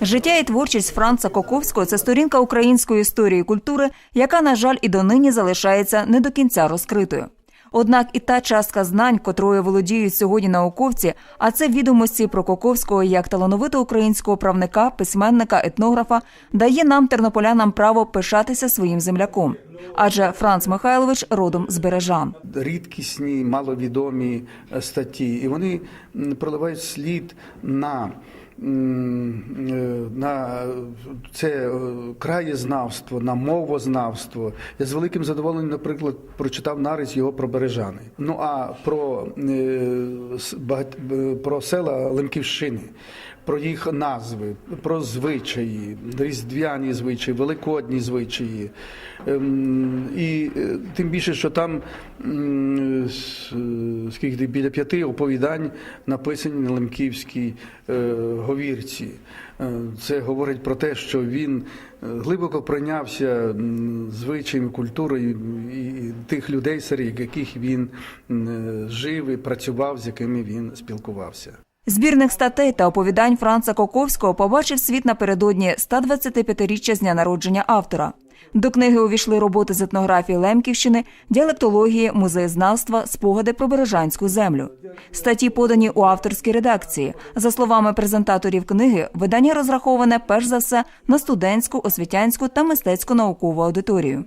Життя і творчість Франца Коковського це сторінка української історії і культури, яка, на жаль, і донині залишається не до кінця розкритою. Однак і та частка знань, котрою володіють сьогодні науковці, а це відомості про Коковського як талановитого українського правника, письменника, етнографа, дає нам, тернополянам, право пишатися своїм земляком. Адже Франц Михайлович родом з Бережан. рідкісні, маловідомі е, статті, і вони проливають слід на. На це е, краєзнавство, на мовознавство. Я з великим задоволенням, наприклад, прочитав нарис його про Бережани. Ну а про, е, е, про села Лемківщини, про їх назви, про звичаї, різдвяні звичаї, великодні звичаї. Ем, І тим більше, що там скільки біля п'яти оповідань написані на Лемківській е, говірці. Е, Це говорить про те, що він е, глибоко прийнявся звичаєм культурою і тих людей, серед яких він жив і працював, з якими він спілкувався. Збірних статей та оповідань Франца Коковського побачив світ напередодні 125-річчя з дня народження автора. До книги увійшли роботи з етнографії Лемківщини, діалектології, музеєзнавства, спогади про бережанську землю. Статті подані у авторській редакції. За словами презентаторів книги, видання розраховане перш за все на студентську, освітянську та мистецько-наукову аудиторію.